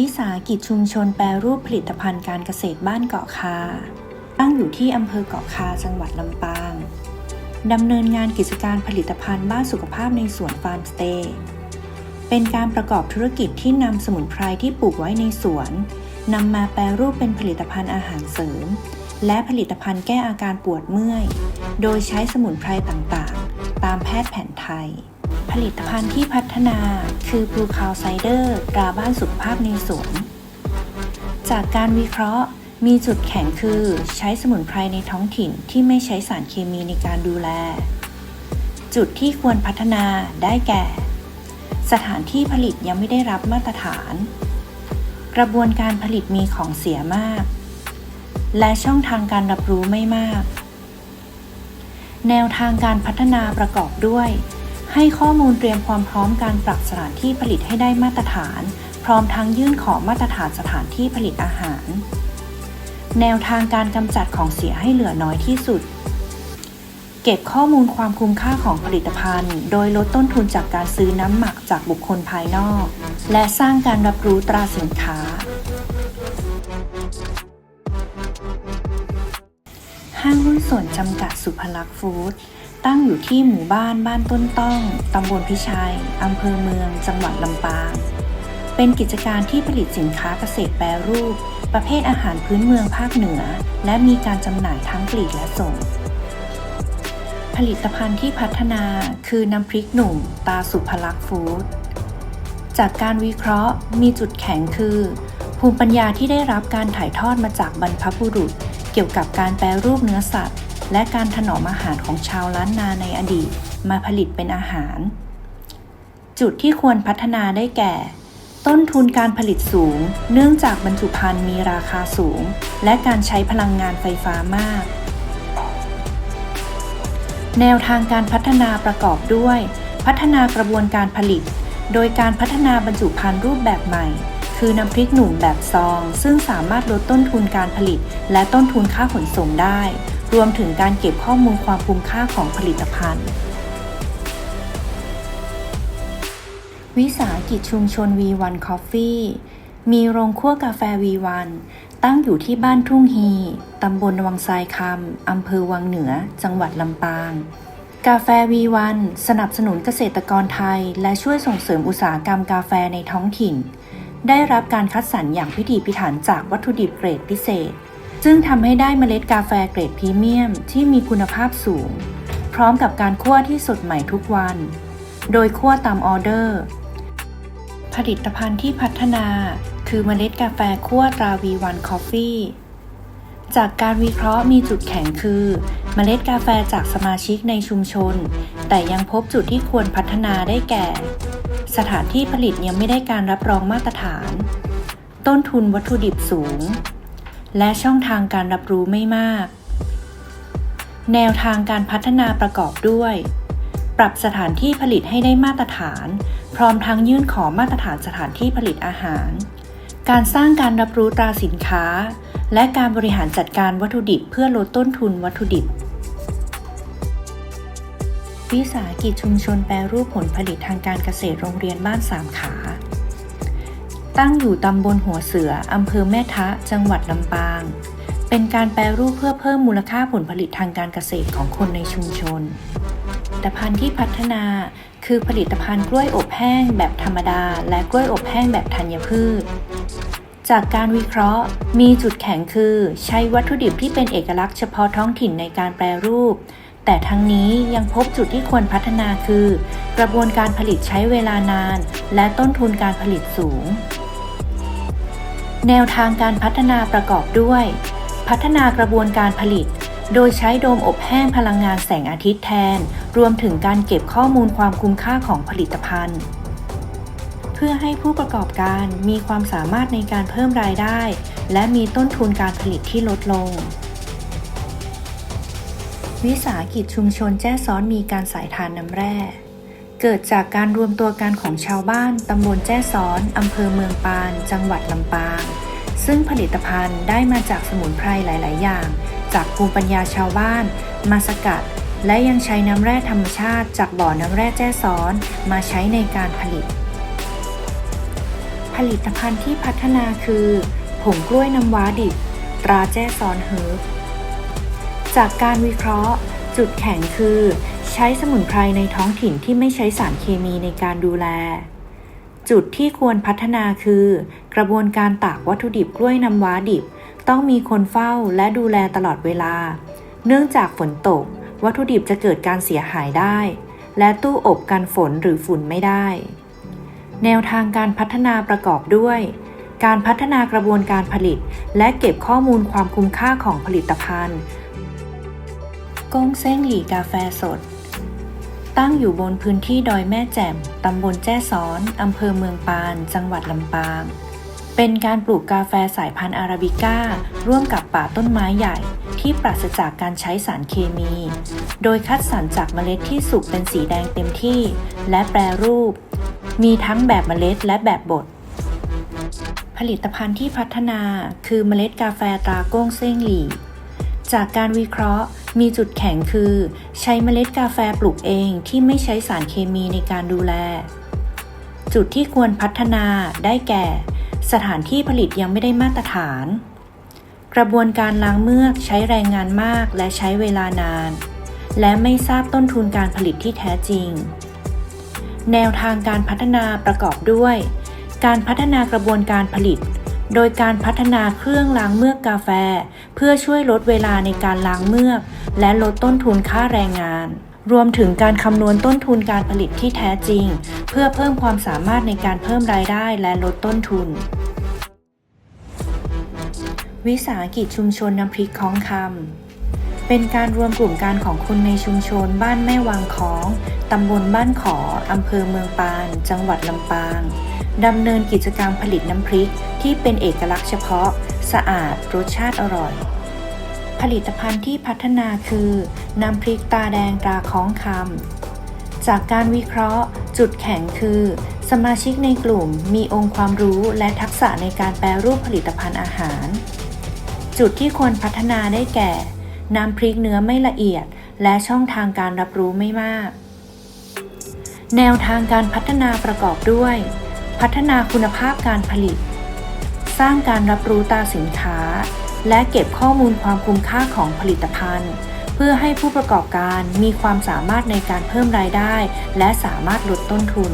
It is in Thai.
วิสาหกิจชุมชนแปรรูปผลิตภัณฑ์การเกษตรบ้านเกาะคา ตั้งอยู่ที่อำเภอเกาะคาจังหวัดลำปาง ดำเนินงานกิจการผลิตภัณฑ์บ้านสุขภาพในสวนฟาร์มสเตย์เป็นการประกอบธุรกิจที่นำสมุนไพรที่ปลูกไว้ในสวนนำมาแปรรูปเป็นผลิตภัณฑ์อาหารเสริม และผลิตภัณฑ์แก้อาการปวดเมื่อย โดยใช้สมุนไพรต่างๆ ตามแพทย์แผนไทย ผลิตภัณฑ์ที่พัฒนาคือบลูคาวไซเดอร์ตราบ้านสุขภาพในสวน จากการวิเคราะห์มีจุดแข็งคือใช้สมุนไพรในท้องถิ่นที่ไม่ใช้สารเคมีในการดูแล จุดที่ควรพัฒนาได้แก่ สถานที่ผลิตยังไม่ได้รับมาตรฐาน กระบวนการผลิตมีของเสียมาก และช่องทางการรับรู้ไม่มาก แนวทางการพัฒนาประกอบด้วย ให้ข้อมูลเตรียมความพร้อมการปรับสถานที่ผลิตให้ได้มาตรฐาน พร้อมทั้งยื่นขอมาตรฐานสถานที่ผลิตอาหาร แนวทางการกำจัดของเสียให้เหลือน้อยที่สุด เก็บข้อมูลความคุ้มค่าของผลิตภัณฑ์ โดยลดต้นทุนจากการซื้อน้ำหมักจากบุคคลภายนอก และสร้างการรับรู้ตราสินค้า ห้างหุ้นส่วนจำกัดสุภลักษ์ฟู้ด ตั้งอยู่ที่หมู่บ้านบ้านต้นต้อง ตำบลพิชัย อำเภอเมือง จังหวัดลำปาง เป็นกิจการที่ผลิตสินค้าเกษตรแปรรูป ประเภทอาหารพื้นเมืองภาคเหนือ และมีการจำหน่ายทั้งปลีกและส่ง ผลิตภัณฑ์ที่พัฒนาคือน้ำพริกหนุ่ม ตาสุภลักษ์ฟู้ด จากการวิเคราะห์มีจุดแข็งคือ ภูมิปัญญาที่ได้รับการถ่ายทอดมาจากบรรพบุรุษ เกี่ยวกับการแปรรูปเนื้อสัตว์ และการถนอมอาหารของชาวล้านนาในอดีตมาผลิตเป็นอาหาร จุดที่ควรพัฒนาได้แก่ ต้นทุนการผลิตสูง เนื่องจากบรรจุภัณฑ์มีราคาสูง และการใช้พลังงานไฟฟ้ามาก แนวทางการพัฒนาประกอบด้วย พัฒนากระบวนการผลิต โดยการพัฒนาบรรจุภัณฑ์รูปแบบใหม่คือน้ำพริกหนุ่มแบบซอง ซึ่งสามารถลดต้นทุนการผลิต และต้นทุนค่าขนส่งได้ รวมถึงการเก็บข้อมูลความคุ้มค่าของผลิตภัณฑ์ วิสาหกิจชุมชน V1 Coffee มีโรงคั่วกาแฟ V1 ตั้งอยู่ที่บ้านทุ่งฮี ตำบลวังทรายคำ อำเภอวังเหนือ จังหวัดลำปาง กาแฟ V1 สนับสนุนเกษตรกรไทย และช่วยส่งเสริมอุตสาหกรรมกาแฟในท้องถิ่น ได้รับการคัดสรรอย่างพิถีพิถันจากวัตถุดิบเกรดพิเศษ ซึ่งทำให้ได้เมล็ดกาแฟเกรดพรีเมียมที่มีคุณภาพสูง พร้อมกับการคั่วที่สดใหม่ทุกวัน โดยคั่วตามออเดอร์ ผลิตภัณฑ์ที่พัฒนาคือเมล็ดกาแฟคั่วตรา V1 Coffee จากการวิเคราะห์มีจุดแข็งคือเมล็ดกาแฟจากสมาชิกในชุมชน แต่ยังพบจุดที่ควรพัฒนาได้แก่ สถานที่ผลิตยังไม่ได้การรับรองมาตรฐาน ต้นทุนวัตถุดิบสูง และช่องทางการรับรู้ไม่มาก แนวทางการพัฒนาประกอบด้วย ปรับสถานที่ผลิตให้ได้มาตรฐาน พร้อมทั้งยื่นขอมาตรฐานสถานที่ผลิตอาหาร การสร้างการรับรู้ตราสินค้า และการบริหารจัดการวัตถุดิบเพื่อลดต้นทุนวัตถุดิบ วิสาหกิจชุมชนแปรรูปผลผลิตทางการเกษตรโรงเรียนบ้านสามขา ตั้งอยู่ตำบลหัวเสือ อำเภอแม่ทะ จังหวัดลำปาง เป็นการแปรรูปเพื่อเพิ่มมูลค่าผลผลิตทางการเกษตรของคนในชุมชน ผลิตภัณฑ์ที่พัฒนา คือผลิตภัณฑ์กล้วยอบแห้งแบบธรรมดา และกล้วยอบแห้งแบบธัญพืช จากการวิเคราะห์ มีจุดแข็งคือ ใช้วัตถุดิบที่เป็นเอกลักษณ์เฉพาะท้องถิ่นในการแปรรูปแต่ทั้งนี้ยังพบจุดที่ควรพัฒนาคือ กระบวนการผลิตใช้เวลานาน และต้นทุนการผลิตสูง แนวทางการพัฒนาประกอบด้วย พัฒนากระบวนการผลิต โดยใช้โดมอบแห้งพลังงานแสงอาทิตย์แทน รวมถึงการเก็บข้อมูลความคุ้มค่าของผลิตภัณฑ์ เพื่อให้ผู้ประกอบการมีความสามารถในการเพิ่มรายได้ และมีต้นทุนการผลิตที่ลดลง วิสาหกิจชุมชนแจ้ซ้อนมีการสายทานน้ำแร่ เกิดจากการรวมตัวกันของชาวบ้านตำบลแจ้ซ้อนอำเภอเมืองปาน จังหวัดลำปาง ซึ่งผลิตภัณฑ์ได้มาจากสมุนไพรหลาย ๆ อย่าง จากภูมิปัญญาชาวบ้าน มาสกัด และยังใช้น้ำแร่ธรรมชาติจากบ่อน้ำแร่แจ้ซ้อนมาใช้ในการผลิต ผลิตภัณฑ์ที่พัฒนาคือผงกล้วยน้ำว้าดิบตราแจ้ซอนเฮิร์บจากการวิเคราะห์ จุดแข็งคือ ใช้สมุนไพรในท้องถิ่นที่ไม่ใช้สารเคมีในการดูแล จุดที่ควรพัฒนาคือ กระบวนการตากวัตถุดิบกล้วยน้ำว้าดิบ ต้องมีคนเฝ้าและดูแลตลอดเวลา เนื่องจากฝนตก วัตถุดิบจะเกิดการเสียหายได้ และตู้อบกันฝนหรือฝุ่นไม่ได้ แนวทางการพัฒนาประกอบด้วย การพัฒนากระบวนการผลิต และเก็บข้อมูลความคุ้มค่าของผลิตภัณฑ์ก้งเซ้งหลีกาแฟสด ตั้งอยู่บนพื้นที่ดอยแม่แจ่ม ตำบลแจ้ซ้อน อำเภอเมืองปาน จังหวัดลำปาง เป็นการปลูกกาแฟสายพันธุ์อาราบิก้า ร่วมกับป่าต้นไม้ใหญ่ ที่ปราศจากการใช้สารเคมี โดยคัดสรรจากเมล็ดที่สุกเป็นสีแดงเต็มที่ และแปรรูป มีทั้งแบบเมล็ดและแบบบด ผลิตภัณฑ์ที่พัฒนาคือเมล็ดกาแฟตราก้งเซ้งหลี่ จากการวิเคราะห์ มีจุดแข็งคือ ใช้เมล็ดกาแฟปลูกเองที่ไม่ใช้สารเคมีในการดูแล จุดที่ควรพัฒนาได้แก่ สถานที่ผลิตยังไม่ได้มาตรฐาน กระบวนการล้างเมือกใช้แรงงานมากและใช้เวลานาน และไม่ทราบต้นทุนการผลิตที่แท้จริง แนวทางการพัฒนาประกอบด้วย การพัฒนากระบวนการผลิต โดยการพัฒนาเครื่องล้างเมือกกาแฟ เพื่อช่วยลดเวลาในการล้างเมือก และลดต้นทุนค่าแรงงาน รวมถึงการคำนวณต้นทุนการผลิตที่แท้จริง เพื่อเพิ่มความสามารถในการเพิ่มรายได้และลดต้นทุน วิสาหกิจชุมชนน้ำพริกคลองคำเป็นการรวมกลุ่มการของคนในชุมชนบ้านแม่วางของ ตำบลบ้านขอ อำเภอเมืองปาน จังหวัดลำปาง ดำเนินกิจกรรมผลิตน้ำพริกที่เป็นเอกลักษณ์เฉพาะ สะอาด รสชาติอร่อย ผลิตภัณฑ์ที่พัฒนาคือ น้ำพริกตาแดงตราคล้องคำ จากการวิเคราะห์ จุดแข็งคือ สมาชิกในกลุ่มมีองค์ความรู้และทักษะในการแปรรูปผลิตภัณฑ์อาหาร จุดที่ควรพัฒนาได้แก่ น้ำพริกเนื้อไม่ละเอียด และช่องทางการรับรู้ไม่มาก แนวทางการพัฒนาประกอบด้วย พัฒนาคุณภาพการผลิต สร้างการรับรู้ตาสินค้า และเก็บข้อมูลความคุ้มค่าของผลิตภัณฑ์ เพื่อให้ผู้ประกอบการมีความสามารถในการเพิ่มรายได้ และสามารถลดต้นทุน